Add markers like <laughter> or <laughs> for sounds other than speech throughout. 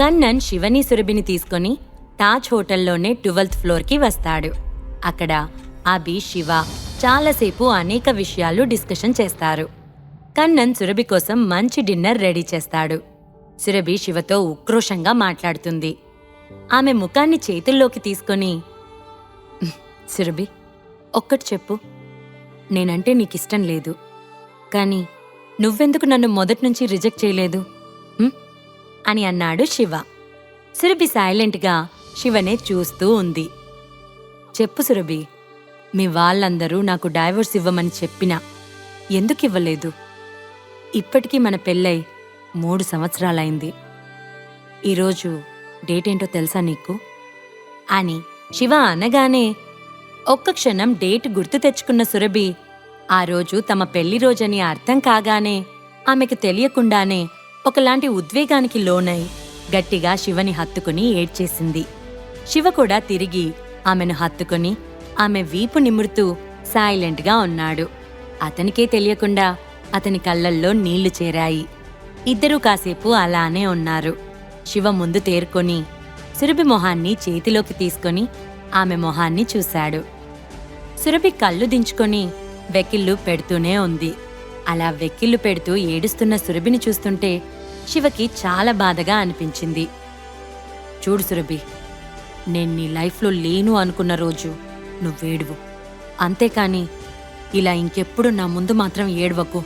కన్నన్ శివని సురభిని తీసుకొని తాజ్ హోటల్లోనే ట్వెల్త్ ఫ్లోర్కి వస్తాడు. అక్కడ అభి శివ చాలాసేపు అనేక విషయాలు డిస్కషన్ చేస్తారు. కన్నన్ సురభి కోసం మంచి డిన్నర్ రెడీ చేస్తాడు. సురభి శివతో ఉక్రోషంగా మాట్లాడుతుంది. ఆమె ముఖాన్ని చేతుల్లోకి తీసుకొని సురభి ఒక్కటి చెప్పు. నేనంటే నీకిష్టం లేదు. కానీ నువ్వెందుకు నన్ను మొదటి నుంచి రిజెక్ట్ చేయలేదు? అని అన్నాడు శివ. సురభి సైలెంట్గా శివనే చూస్తూ ఉంది. చెప్పు సురభి మీ వాళ్ళందరూ నాకు డైవర్స్ ఇవ్వమని చెప్పినా ఎందుకు ఇవ్వలేదు? ఇప్పటికీ మన పెళ్ళై మూడు సంవత్సరాలైంది. ఈరోజు డేట్ ఏంటో తెలుసా నీకు? అని శివ అనగానే ఒక్క క్షణం డేట్ గుర్తు తెచ్చుకున్న సురభి ఆ రోజు తమ పెళ్ళి రోజని అర్థం కాగానే ఆమెకు తెలియకుండానే ఒకలాంటి ఉద్వేగానికి లోనై గట్టిగా శివని హత్తుకుని ఏడ్చేసింది. శివ కూడా తిరిగి ఆమెను హత్తుకుని ఆమె వీపు నిమురుతూ సైలెంట్గా ఉన్నాడు. అతనికే తెలియకుండా అతని కళ్ళల్లో నీళ్ళు చేరాయి. ఇద్దరూ కాసేపు అలానే ఉన్నారు. శివ ముందు తేరుకొని సురభి మొహాన్ని చేతిలోకి తీసుకొని ఆమె మొహాన్ని చూశాడు. సురభి కళ్ళు దించుకొని వెకిళ్ళు పెడుతూనే ఉంది. అలా వెకిళ్ళు పెడుతూ ఏడుస్తున్న సురభిని చూస్తుంటే శివకి చాలా బాధగా అనిపించింది. చూడు సురభి నేను నీ లైఫ్లో లేను అనుకున్న రోజు నువ్వేడువు అంతేకాని ఇలా ఇంకెప్పుడు నా ముందు మాత్రం ఏడవకు.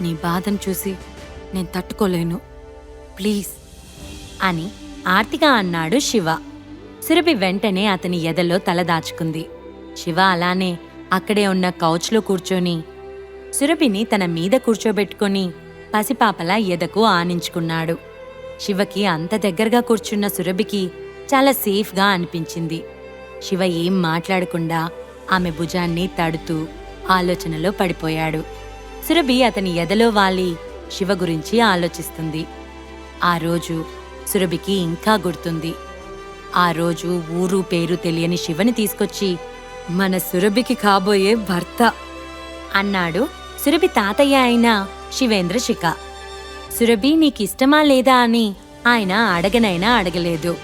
నీ బాధను చూసి నేను తట్టుకోలేను. ప్లీజ్ అని ఆర్తిగా అన్నాడు శివ. సురభి వెంటనే అతని ఎదలో తల దాచుకుంది. శివ అలానే అక్కడే ఉన్న కౌచ్లో కూర్చొని సురభిని తన మీద కూర్చోబెట్టుకొని పసిపాపలా ఎదకు ఆనించుకున్నాడు. శివకి అంత దగ్గరగా కూర్చున్న సురభికి చాలా సేఫ్గా అనిపించింది. శివ ఏం మాట్లాడకుండా ఆమె భుజాన్ని తడుతూ ఆలోచనలో పడిపోయాడు. సురభి అతని ఎదలో వాలి శివ గురించి ఆలోచిస్తుంది. ఆ రోజు సురభికి ఇంకా గుర్తుంది. ఆ రోజు ఊరు పేరు తెలియని శివని తీసుకొచ్చి మన సురభికి కాబోయే భర్త అన్నాడు. సురభి తాతయ్య అయినా శివేంద్ర శిఖ. సురభి నీకిష్టమా లేదా అని ఆయన అడగనైనా అడగలేదు.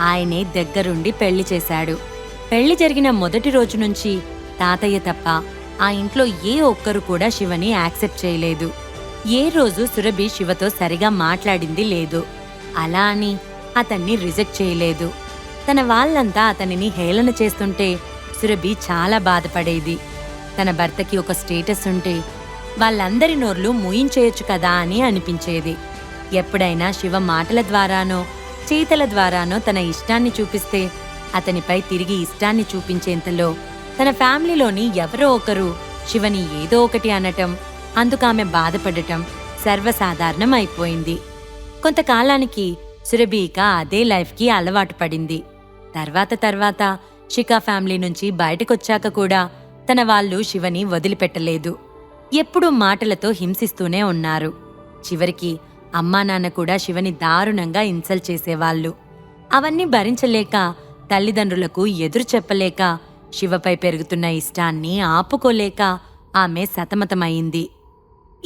ఆయనే దగ్గరుండి పెళ్ళి చేశాడు. పెళ్ళి జరిగిన మొదటి రోజు నుంచి తాతయ్య తప్ప ఆ ఇంట్లో ఏ ఒక్కరు కూడా శివని యాక్సెప్ట్ చేయలేదు. ఏ రోజు సురభి శివతో సరిగా మాట్లాడింది లేదు. అలా అని అతన్ని రిజెక్ట్ చేయలేదు. తన వాళ్ళంతా అతనిని హేళన చేస్తుంటే సురభి చాలా బాధపడేది. తన భర్తకి ఒక స్టేటస్ ఉంటే వాళ్ళందరి నోర్లు మూయించేయొచ్చు కదా అని అనిపించేది. ఎప్పుడైనా శివ మాటల ద్వారానో చేతల ద్వారానో తన ఇష్టాన్ని చూపిస్తే అతనిపై తిరిగి ఇష్టాన్ని చూపించేంతలో తన ఫ్యామిలీలోని ఎవరో ఒకరు శివని ఏదో ఒకటి అనటం అందుకు ఆమె బాధపడటం సర్వసాధారణం అయిపోయింది. కొంతకాలానికి సురభిక అదే లైఫ్కి అలవాటు పడింది. తర్వాత తర్వాత శిఖా ఫ్యామిలీ నుంచి బయటకొచ్చాక కూడా తన వాళ్ళు శివని వదిలిపెట్టలేదు. ఎప్పుడూ మాటలతో హింసిస్తూనే ఉన్నారు. చివరికి అమ్మా నాన్న కూడా శివని దారుణంగా ఇన్సల్ట్ చేసేవాళ్ళు. అవన్నీ భరించలేక తల్లిదండ్రులకు ఎదురు చెప్పలేక శివపై పెరుగుతున్న ఇష్టాన్ని ఆపుకోలేక ఆమె సతమతమైంది.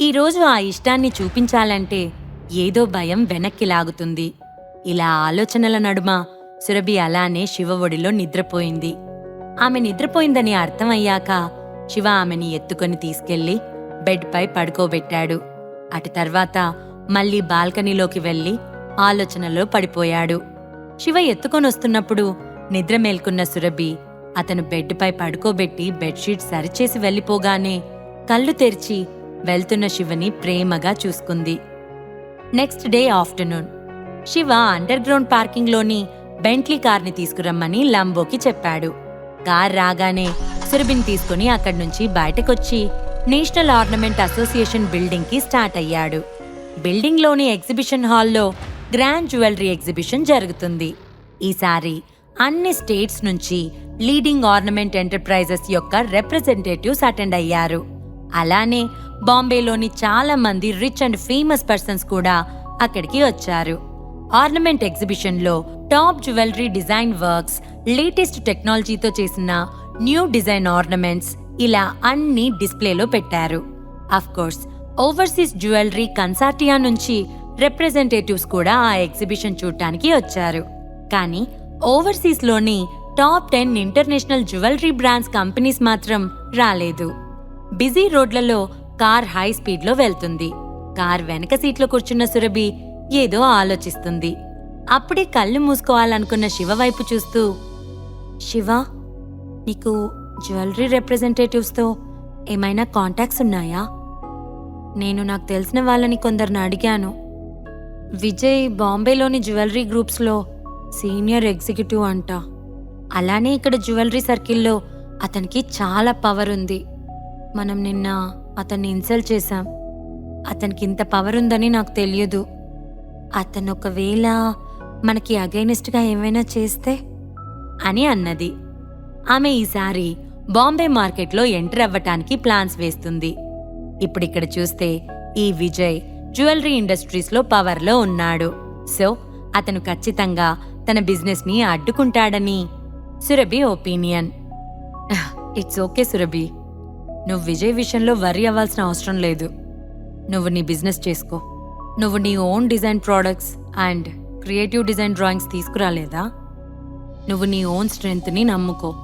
ఈరోజు ఆ ఇష్టాన్ని చూపించాలంటే ఏదో భయం వెనక్కి లాగుతుంది. ఇలా ఆలోచనల నడుమ సురభి అలానే శివ ఒడిలో నిద్రపోయింది. ఆమె నిద్రపోయిందని అర్థమయ్యాక శివ ఆమెని ఎత్తుకొని తీసుకెళ్ళి బెడ్పై పడుకోబెట్టాడు. అటు తర్వాత మళ్ళీ బాల్కనీలోకి వెళ్ళి ఆలోచనలో పడిపోయాడు. శివ ఎత్తుకొనొస్తున్నప్పుడు నిద్ర మేల్కున్న సురభి అతను బెడ్పై పడుకోబెట్టి బెడ్షీట్ సరిచేసి వెళ్ళిపోగానే కళ్ళు తెరిచి వెళ్తున్న శివని ప్రేమగా చూసుకుంది. Next day afternoon. Shiva underground పార్కింగ్లోని Bentley కార్ని తీసుకురమ్మని లంబోకి చెప్పాడు. కార్ రాగానే సురభిని తీసుకుని అక్కడి నుంచి బయటకొచ్చి నేషనల్ ఆర్నమెంట్ అసోసియేషన్ బిల్డింగ్కి స్టార్ట్ అయ్యాడు. బిల్డింగ్లోని ఎగ్జిబిషన్ హాల్లో గ్రాండ్ జ్యువెలరీ ఎగ్జిబిషన్ జరుగుతుంది. ఈసారి అన్ని స్టేట్స్ నుంచి లీడింగ్ ఆర్నమెంట్ ఎంటర్ప్రైజెస్ యొక్క రిప్రజెంటేటివ్స్ అటెండ్ అయ్యారు. అలానే బాంబేలోని చాలా మంది రిచ్ అండ్ ఫేమస్ పర్సన్స్ కూడా అక్కడికి వచ్చారు. ఆర్నమెంట్ ఎగ్జిబిషన్లో top jewellery design works latest టెక్నాలజీతో చేసిన న్యూ డిజైన్ ఆర్నమెంట్స్ ఇలా అన్ని డిస్ప్లేలో పెట్టారు. కోర్స్ ఓవర్సీస్ జ్యువెలరీ కన్సార్టియా నుంచి రిప్రజెంటేటివ్స్ కూడా ఆ ఎగ్జిబిషన్ చూడటానికి వచ్చారు. కానీ ఓవర్సీస్లోని top ten international jewellery brands companies మాత్రం రాలేదు. బిజీ రోడ్లలో కార్ హై స్పీడ్లో వెళ్తుంది. కార్ వెనక సీట్లో కూర్చున్న సురభి ఏదో ఆలోచిస్తుంది. అప్పుడే కళ్ళు మూసుకోవాలనుకున్న శివ వైపు చూస్తూ శివ నీకు జ్యువెలరీ రిప్రజెంటేటివ్స్తో ఏమైనా కాంటాక్ట్స్ ఉన్నాయా? నేను నాకు తెలిసిన వాళ్ళని కొందరిని అడిగాను. విజయ్ బాంబేలోని జ్యువెలరీ గ్రూప్స్లో సీనియర్ ఎగ్జిక్యూటివ్ అంట. అలానే ఇక్కడ జ్యువెలరీ సర్కిల్లో అతనికి చాలా పవర్ ఉంది. మనం నిన్న అతన్ని ఇన్సల్ట్ చేశాం. అతనికి ఇంత పవర్ ఉందని నాకు తెలియదు. అతను ఒకవేళ మనకి అగైనెస్ట్గా ఏమైనా చేస్తే అని అన్నది. ఆమె ఈసారి బాంబే మార్కెట్లో ఎంటర్ అవ్వటానికి ప్లాన్స్ వేస్తుంది. ఇప్పుడిక్కడ చూస్తే ఈ విజయ్ జ్యువెలరీ ఇండస్ట్రీస్లో పవర్లో ఉన్నాడు. సో అతను ఖచ్చితంగా తన బిజినెస్ని అడ్డుకుంటాడని. Surabhi opinion. It's okay Surabhi. నువ్వు విజయ్ విషయంలో వరి అవ్వాల్సిన అవసరం లేదు. నువ్వు నీ బిజినెస్ చేసుకో. నువ్వు నీ own design products and creative design drawings తీసుకురాలేదా? నువ్వు నీ ఓన్ స్ట్రెంగ్త్ని నమ్ముకో.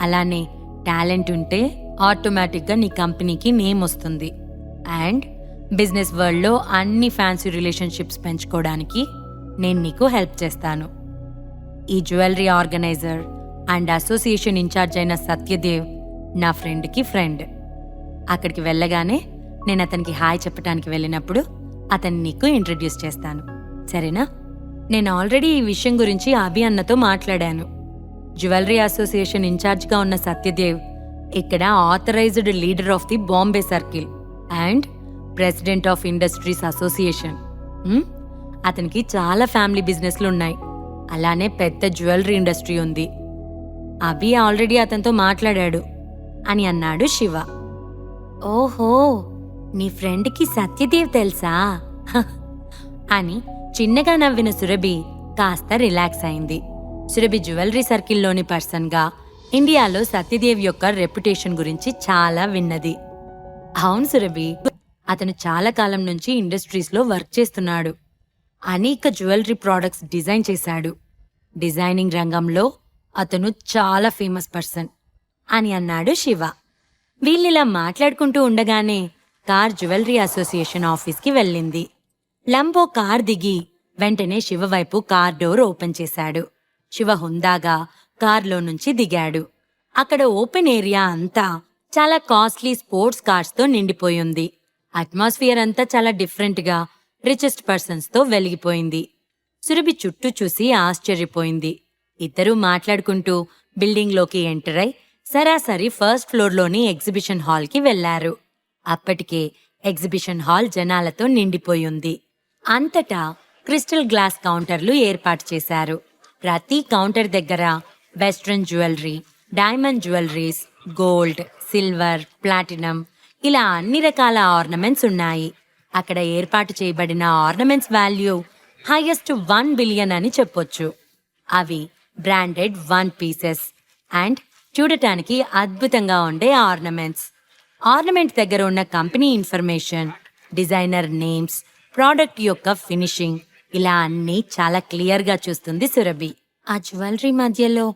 అలానే టాలెంట్ ఉంటే ఆటోమేటిక్గా నీ కంపెనీకి నేమ్ వస్తుంది. అండ్ బిజినెస్ వరల్డ్లో అన్ని ఫ్యాన్సీ రిలేషన్షిప్స్ పెంచుకోవడానికి నేను నీకు హెల్ప్ చేస్తాను. ఈ jewellery organiser and association in charge అయిన సత్యదేవ్ నా ఫ్రెండ్కి ఫ్రెండ్. అక్కడికి వెళ్ళగానే నేను అతనికి హాయ్ చెప్పడానికి వెళ్ళినప్పుడు అతన్ని నీకు ఇంట్రడ్యూస్ చేస్తాను. సరేనా? నేను ఆల్రెడీ ఈ విషయం గురించి అభి అన్నతో మాట్లాడాను. జ్యువెలరీ అసోసియేషన్ ఇన్ఛార్జ్గా ఉన్న సత్యదేవ్ ఇక్కడ authorised leader of the Bombay circle and president of industries association అతనికి చాలా ఫ్యామిలీ బిజినెస్లు ఉన్నాయి. అలానే పెద్ద జ్యువెలరీ ఇండస్ట్రీ ఉంది. అభి ఆల్రెడీ అతనితో మాట్లాడాడు అని అన్నాడు శివ. ఓహో నీ ఫ్రెండ్కి సత్యదేవ్ తెలుసా? <laughs> అని చిన్నగా నవ్విన సురభి కాస్త రిలాక్స్ అయింది. సురభి జ్యువెలరీ సర్కిల్లోని పర్సన్గా ఇండియాలో సత్యదేవ్ యొక్క రెప్యుటేషన్ గురించి చాలా విన్నది. అవును సురభి అతను చాలా కాలం నుంచి ఇండస్ట్రీస్లో వర్క్ చేస్తున్నాడు. అనేక జ్యువెలరీ ప్రోడక్ట్స్ డిజైన్ చేశాడు. డిజైనింగ్ రంగంలో అతను చాలా ఫేమస్ పర్సన్ అని అన్నాడు శివ. వీళ్ళిలా మాట్లాడుకుంటూ ఉండగానే కార్ జ్యువెలరీ అసోసియేషన్ ఆఫీస్కి వెళ్ళింది. లంబో కార్ దిగి వెంటనే శివ వైపు కార్ డోర్ ఓపెన్ చేశాడు. శివ హుందాగా కార్లో నుంచి దిగాడు. అక్కడ ఓపెన్ ఏరియా అంతా చాలా కాస్ట్లీ స్పోర్ట్స్ కార్స్తో నిండిపోయింది అట్మాస్ఫియర్ అంతా చాలా డిఫరెంట్గా రిచెస్ట్ పర్సన్స్తో వెలిగిపోయింది. సురభి చుట్టూ చూసి ఆశ్చర్యపోయింది. ఇద్దరూ మాట్లాడుకుంటూ బిల్డింగ్లోకి ఎంటర్ అయి సరాసరి ఫస్ట్ ఫ్లోర్లోని ఎగ్జిబిషన్ హాల్కి వెళ్ళారు అప్పటికే ఎగ్జిబిషన్ హాల్ జనాలతో నిండిపోయింది అంతటా క్రిస్టల్ గ్లాస్ కౌంటర్లు ఏర్పాటు చేశారు. ప్రతి కౌంటర్ దగ్గర western jewellery diamond jewelleries gold silver platinum ఇలా అన్ని రకాల ఆర్నమెంట్స్ ఉన్నాయి. అక్కడ ఏర్పాటు చేయబడిన ornaments value highest one billion అని చెప్పొచ్చు. అవి బ్రాండెడ్ వన్ పీసెస్ అండ్ చూడటానికి అద్భుతంగా ఉండే ఆర్నమెంట్స్. ఆర్నమెంట్ దగ్గర ఉన్న company information designer names product యొక్క ఫినిషింగ్ ఇలా అన్నీ చాలా క్లియర్గా చూస్తుంది సురభి. ఆ జ్యువెలరీ మధ్యలో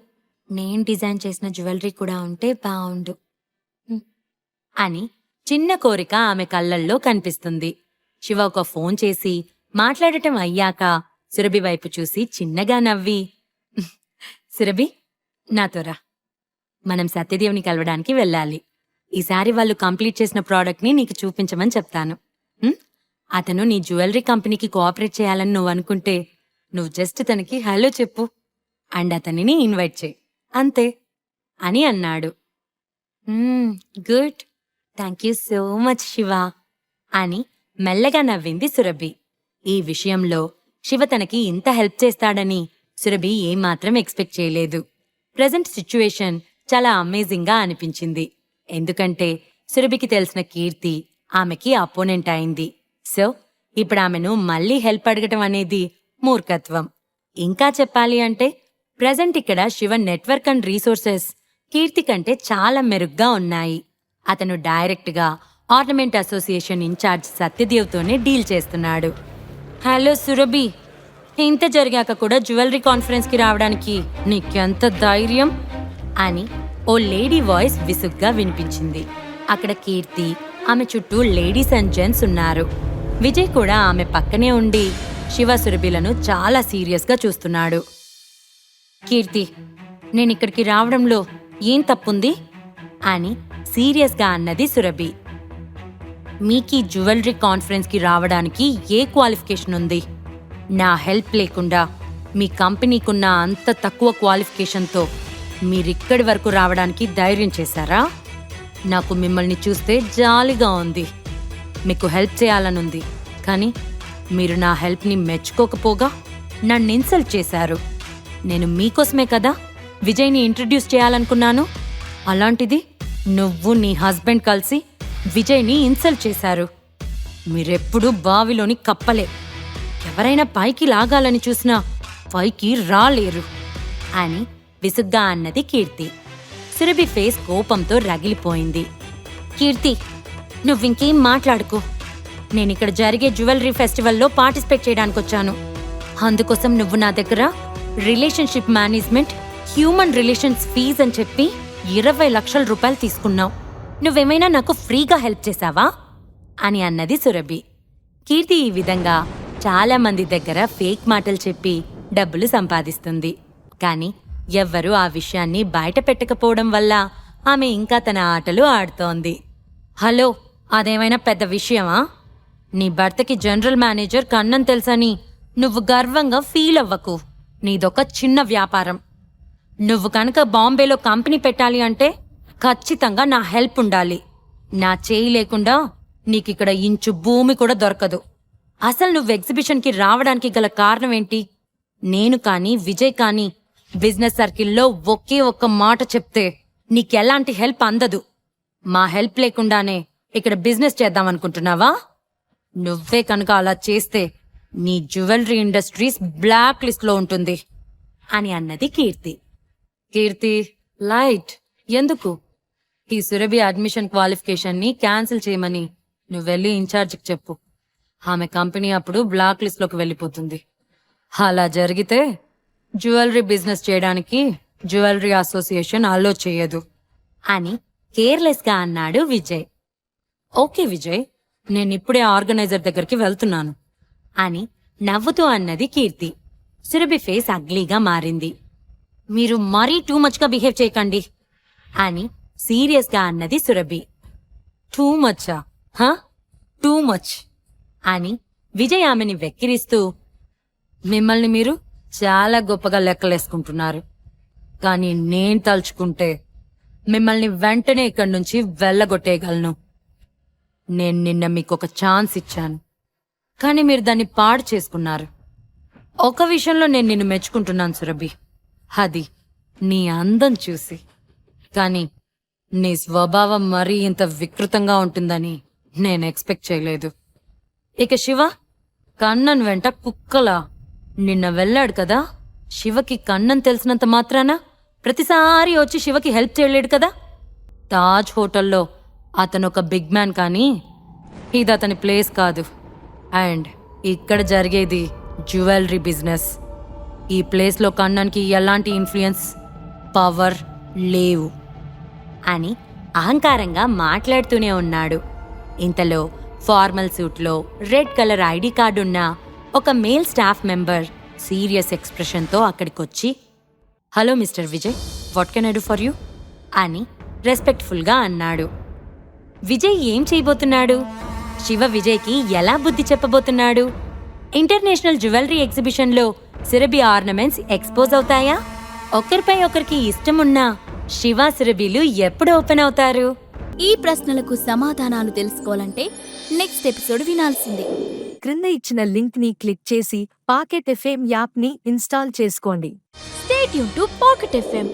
నేను డిజైన్ చేసిన జ్యువెలరీ కూడా ఉంటే బాగుండు అని చిన్న కోరిక ఆమె కళ్ళల్లో కనిపిస్తుంది. శివ ఒక ఫోన్ చేసి మాట్లాడటం అయ్యాక సురభి వైపు చూసి చిన్నగా నవ్వి సురభి నాతోరా మనం సత్యదేవుని కలవడానికి వెళ్ళాలి. ఈసారి వాళ్ళు కంప్లీట్ చేసిన ప్రోడక్ట్ని నీకు చూపించమని చెప్తాను. అతను నీ జ్యువెలరీ కంపెనీకి కోఆపరేట్ చేయాలని నువ్వు అనుకుంటే నువ్వు జస్ట్ తనకి హలో చెప్పు. అండ్ అతనిని ఇన్వైట్ చేయి. అంతే అని అన్నాడు. Good. Thank you so much Shiva అని మెల్లగా నవ్వింది సురభి. ఈ విషయంలో శివ తనకి ఇంత హెల్ప్ చేస్తాడని సురభి ఏమాత్రం ఎక్స్పెక్ట్ చేయలేదు. ప్రజెంట్ సిచ్యువేషన్ చాలా అమేజింగ్గా అనిపించింది. ఎందుకంటే సురభికి తెలిసిన కీర్తి ఆమెకి అపోనెంట్ అయింది. సో ఇప్పుడు ఆమెను మళ్ళీ హెల్ప్ అడగటం అనేది మూర్ఖత్వం. ఇంకా చెప్పాలి అంటే ప్రజెంట్ ఇక్కడ Shiva network and resources Keerthi కంటే చాలా మెరుగ్గా ఉన్నాయి. అతను డైరెక్ట్గా ఆర్నమెంట్ అసోసియేషన్ ఇన్ఛార్జ్ సత్యదేవ్తోనే డీల్ చేస్తున్నాడు. హలో సురభి ఇంత జరిగాక కూడా జ్యువెలరీ కాన్ఫరెన్స్కి రావడానికి నీకెంత ధైర్యం? అని ఓ లేడీ వాయిస్ విసుగ్గా వినిపించింది. అక్కడ కీర్తి ఆమె చుట్టూ లేడీస్ అండ్ జెంట్స్ ఉన్నారు. విజయ్ కూడా ఆమె పక్కనే ఉండి శివ సురభిలను చాలా సీరియస్గా చూస్తున్నాడు. కీర్తి నేను ఇక్కడికి రావడంలో ఏం తప్పుంది? అని సీరియస్గా అన్నది సురభి. మీకీ జ్యువెలరీ కాన్ఫరెన్స్కి రావడానికి ఏ క్వాలిఫికేషన్ ఉంది? నా హెల్ప్ లేకుండా మీ కంపెనీకున్న అంత తక్కువ క్వాలిఫికేషన్తో మీరిక్కడి వరకు రావడానికి ధైర్యం చేశారా? నాకు మిమ్మల్ని చూస్తే జాలిగా ఉంది. మీకు హెల్ప్ చేయాలనుంది. కానీ మీరు నా హెల్ప్ని మెచ్చుకోకపోగా నన్ను ఇన్సల్ట్ చేశారు. నేను మీకోసమే కదా విజయ్ని ఇంట్రడ్యూస్ చేయాలనుకున్నాను. అలాంటిది నువ్వు నీ హస్బెండ్ కలిసి విజయ్ని ఇన్సల్ట్ చేశారు. మీరెప్పుడూ బావిలోని కప్పలే. ఎవరైనా పైకి లాగాలని చూసినా పైకి రాలేరు. అని విసుగ్గా అన్నది కీర్తి. సురభి ఫేస్ కోపంతో రగిలిపోయింది. కీర్తి నువ్వింకేం మాట్లాడుకో. నేనిక్కడ జరిగే జ్యువెలరీ ఫెస్టివల్లో పార్టిసిపేట్ చేయడానికి వచ్చాను అందుకోసం నువ్వు నా దగ్గర relationship management human relations fees అని చెప్పి ఇరవై లక్షల రూపాయలు తీసుకున్నావు. నువ్వేమైనా నాకు ఫ్రీగా హెల్ప్ చేశావా? అని అన్నది సురభి. కీర్తి ఈ విధంగా చాలా మంది దగ్గర ఫేక్ మాటలు చెప్పి డబ్బులు సంపాదిస్తుంది. కానీ ఎవ్వరూ ఆ విషయాన్ని బయట పెట్టకపోవడం వల్ల ఆమె ఇంకా తన ఆటలు ఆడుతోంది. హలో అదేమైనా పెద్ద విషయమా? నీ భర్తకి జనరల్ మేనేజర్ కన్నం తెలుసని నువ్వు గర్వంగా ఫీల్ అవ్వకు. నీదొక చిన్న వ్యాపారం. నువ్వు కనుక బాంబేలో కంపెనీ పెట్టాలి అంటే ఖచ్చితంగా నా హెల్ప్ ఉండాలి. నా చేయి లేకుండా నీకిక్కడ ఇంచు భూమి కూడా దొరకదు. అసలు నువ్వు ఎగ్జిబిషన్కి రావడానికి గల కారణం ఏంటి నేను కానీ విజయ్ కానీ బిజినెస్ సర్కిల్లో ఒకే ఒక్క మాట చెప్తే నీకెలాంటి హెల్ప్ అందదు. మా హెల్ప్ లేకుండానే ఇక్కడ బిజినెస్ చేద్దామనుకుంటున్నావా? నువ్వే కనుక అలా చేస్తే నీ జ్యువెలరీ ఇండస్ట్రీస్ బ్లాక్ లిస్ట్లో ఉంటుంది అని అన్నది కీర్తి. కీర్తి లైట్ ఎందుకు? ఈ సురభి అడ్మిషన్ క్వాలిఫికేషన్ని క్యాన్సిల్ చేయమని నువ్వు వెళ్ళి ఇన్ఛార్జికి చెప్పు. ఆమె కంపెనీ అప్పుడు బ్లాక్ లిస్ట్లోకి వెళ్ళిపోతుంది. అలా జరిగితే జ్యువెలరీ బిజినెస్ చేయడానికి జ్యువెలరీ అసోసియేషన్ అలో చేయదు అని కేర్లెస్గా అన్నాడు విజయ్. ఓకే విజయ్ నేను ఇప్పుడే ఆర్గనైజర్ దగ్గరికి వెళ్తున్నాను. అని నవ్వుతూ అన్నది కీర్తి. సురభి ఫేస్ అగ్లీగా మారింది. మీరు మరీ టూ మచ్గా బిహేవ్ చేయకండి అని సీరియస్గా అన్నది సురభి. టూ మచ్చా? హా? టూ మచ్ అని విజయ్ ఆమెని వెక్కిరిస్తూ మిమ్మల్ని మీరు చాలా గొప్పగా లెక్కలేసుకుంటున్నారు. కానీ నేను తలుచుకుంటే మిమ్మల్ని వెంటనే ఇక్కడి నుంచి వెళ్ళగొట్టేయగలను. నేను నిన్న మీకు ఒక ఛాన్స్ ఇచ్చాను. కానీ మీరు దాన్ని పాడు చేసుకున్నారు. ఒక విషయంలో నేను నిన్ను మెచ్చుకుంటున్నాను సురభి. అది నీ అందం చూసి. కానీ నీ స్వభావం మరీ ఇంత వికృతంగా ఉంటుందని నేను ఎక్స్పెక్ట్ చేయలేదు. ఇక శివ కన్నన్ వెంట కుక్కలా నిన్న వెళ్ళాడు కదా? శివకి కన్నన్ తెలిసినంత మాత్రాన ప్రతిసారి వచ్చి శివకి హెల్ప్ చేయలేడు కదా? తాజ్ హోటల్లో అతను ఒక బిగ్ మ్యాన్ కానీ ఇది అతని ప్లేస్ కాదు. అండ్ ఇక్కడ జరిగేది జ్యువెలరీ బిజినెస్. ఈ ప్లేస్లో కన్నన్కి ఎలాంటి ఇన్ఫ్లుయెన్స్ పవర్ లేవు. అని అహంకారంగా మాట్లాడుతూనే ఉన్నాడు. ఇంతలో ఫార్మల్ సూట్లో రెడ్ కలర్ ఐడి కార్డు ఉన్న ఒక మేల్ స్టాఫ్ మెంబర్ సీరియస్ ఎక్స్ప్రెషన్తో అక్కడికొచ్చి hello mister Vijay what can I do for you? అని రెస్పెక్ట్ఫుల్గా అన్నాడు. విజయ్ ఏం చేయబోతున్నాడు? శివ విజయ్కి ఎలా బుద్ధి చెప్పబోతున్నాడు? ఇంటర్నేషనల్ జ్యువెలరీ ఎగ్జిబిషన్లో సిరబి ఆర్నమెంట్స్ ఎక్స్పోజ్ అవుతాయా? ఒకరిపై ఒకరికి ఇష్టం ఉన్నా శివ సిరబిలు ఎప్పుడు ఓపెన్ అవుతారు? ఈ ప్రశ్నలకు సమాధానాలు తెలుసుకోవాలంటే నెక్స్ట్ ఎపిసోడ్ వినాల్సిందే. క్రింద ఇచ్చిన లింక్ని క్లిక్ చేసి పాకెట్ ఎఫ్ఎం యాప్ని ఇన్స్టాల్ చేసుకోండి. స్టేట్ యూన్ టు పాకెట్ ఎఫ్ఎం.